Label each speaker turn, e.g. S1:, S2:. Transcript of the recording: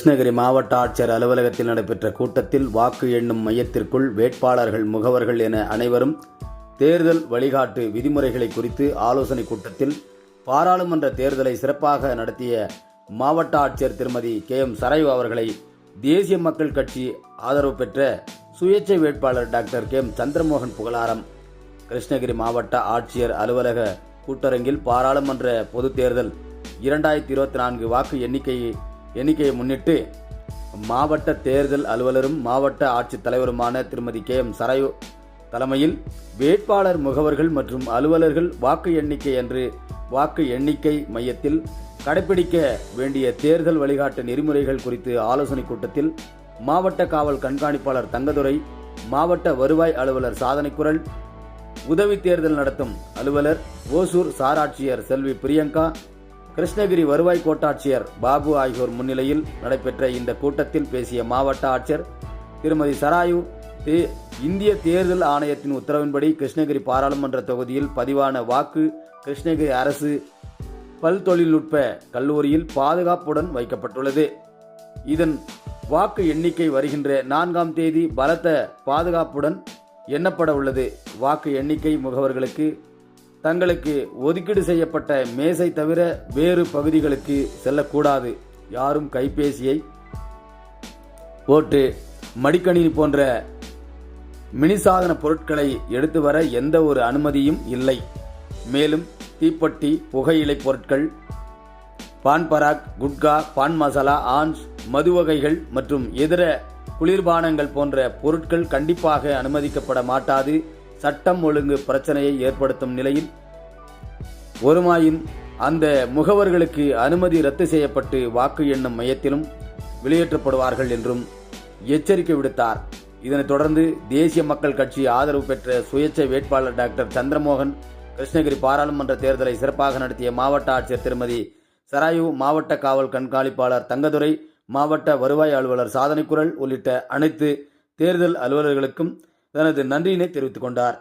S1: கிருஷ்ணகிரி மாவட்ட ஆட்சியர் அலுவலகத்தில் நடைபெற்ற கூட்டத்தில் வாக்கு எண்ணும் மையத்திற்குள் வேட்பாளர்கள் முகவர்கள் என அனைவரும் தேர்தல் வழிகாட்டு விதிமுறைகளை குறித்து ஆலோசனை கூட்டத்தில் பாராளுமன்ற தேர்தலை சிறப்பாக நடத்திய மாவட்ட ஆட்சியர் திருமதி கே எம் சரைவ் அவர்களை தேசிய மக்கள் கட்சி ஆதரவு பெற்ற சுயேட்சை வேட்பாளர் டாக்டர் கே எம் சந்திரமோகன் புகழாரம். கிருஷ்ணகிரி மாவட்ட ஆட்சியர் அலுவலக கூட்டரங்கில் பாராளுமன்ற பொதுத் தேர்தல் இரண்டாயிரத்தி இருபத்தி நான்கு வாக்கு எண்ணிக்கை எண்ணிக்கையை முன்னிட்டு மாவட்ட தேர்தல் அலுவலரும் மாவட்ட ஆட்சித் தலைவருமான திருமதி கே. எம். சரையு தலைமையில் வேட்பாளர் முகவர்கள் மற்றும் அலுவலர்கள் வாக்கு எண்ணிக்கை என்று வாக்கு எண்ணிக்கை மையத்தில் கடைபிடிக்க வேண்டிய தேர்தல் வழிகாட்டு நெறிமுறைகள் குறித்து ஆலோசனை கூட்டத்தில் மாவட்ட காவல் கண்காணிப்பாளர் தங்கதுரை மாவட்ட வருவாய் அலுவலர் சாதனைக்குரல் உதவி தேர்தல் நடத்தும் அலுவலர் ஓசூர் சாராட்சியர் செல்வி பிரியங்கா கிருஷ்ணகிரி வருவாய் கோட்டாட்சியர் பாபு ஆகியோர் முன்னிலையில் நடைபெற்ற இந்த கூட்டத்தில் பேசிய மாவட்ட ஆட்சியர் திருமதி சராயு தே- இந்திய தேர்தல் ஆணையத்தின் உத்தரவின்படி கிருஷ்ணகிரி பாராளுமன்ற தொகுதியில் பதிவான வாக்கு கிருஷ்ணகிரி அரசு பல் தொழில்நுட்ப கல்லூரியில் பாதுகாப்புடன் வைக்கப்பட்டுள்ளது. இதன் வாக்கு எண்ணிக்கை வருகின்ற நான்காம் தேதி பலத்த பாதுகாப்புடன் எண்ணப்பட உள்ளது வாக்கு எண்ணிக்கை முகவர்களுக்கு தங்களுக்கு ஒதுக்கீடு செய்யப்பட்ட மேசை தவிர வேறு பகுதிகளுக்கு செல்லக்கூடாது. யாரும் கைபேசியை ஓட்டு மடிக்கணினி போன்ற மினிசாதன பொருட்களை எடுத்து வர எந்த ஒரு அனுமதியும் இல்லை. மேலும் தீப்பெட்டி புகையிலை பொருட்கள் பான் பராக் குட்கா பான் மசாலா ஆன்ஸ் மது வகைகள் மற்றும் இதர குளிர்பானங்கள் போன்ற பொருட்கள் கண்டிப்பாக அனுமதிக்கப்பட மாட்டாது. சட்டம் ஒழுங்கு பிரச்சனையை ஏற்படுத்தும் நிலையில் ஒருமாயின் அந்த முகவர்களுக்கு அனுமதி ரத்து செய்யப்பட்டு வாக்கு எண்ணும் மையத்திலும் வெளியேற்றப்படுவார்கள் என்றும் எச்சரிக்கை விடுத்தார். இதனைத் தொடர்ந்து தேசிய மக்கள் கட்சி ஆதரவு பெற்ற சுயேட்சை வேட்பாளர் டாக்டர் சந்திரமோகன் கிருஷ்ணகிரி பாராளுமன்ற தேர்தலை சிறப்பாக நடத்திய மாவட்ட ஆட்சியர் திருமதி சராயு மாவட்ட காவல் கண்காணிப்பாளர் தங்கதுரை மாவட்ட வருவாய் அலுவலர் சாதனைக்குரல் உள்ளிட்ட அனைத்து தேர்தல் அலுவலர்களுக்கும் தனது நன்றியினை தெரிவித்துக் கொண்டார்.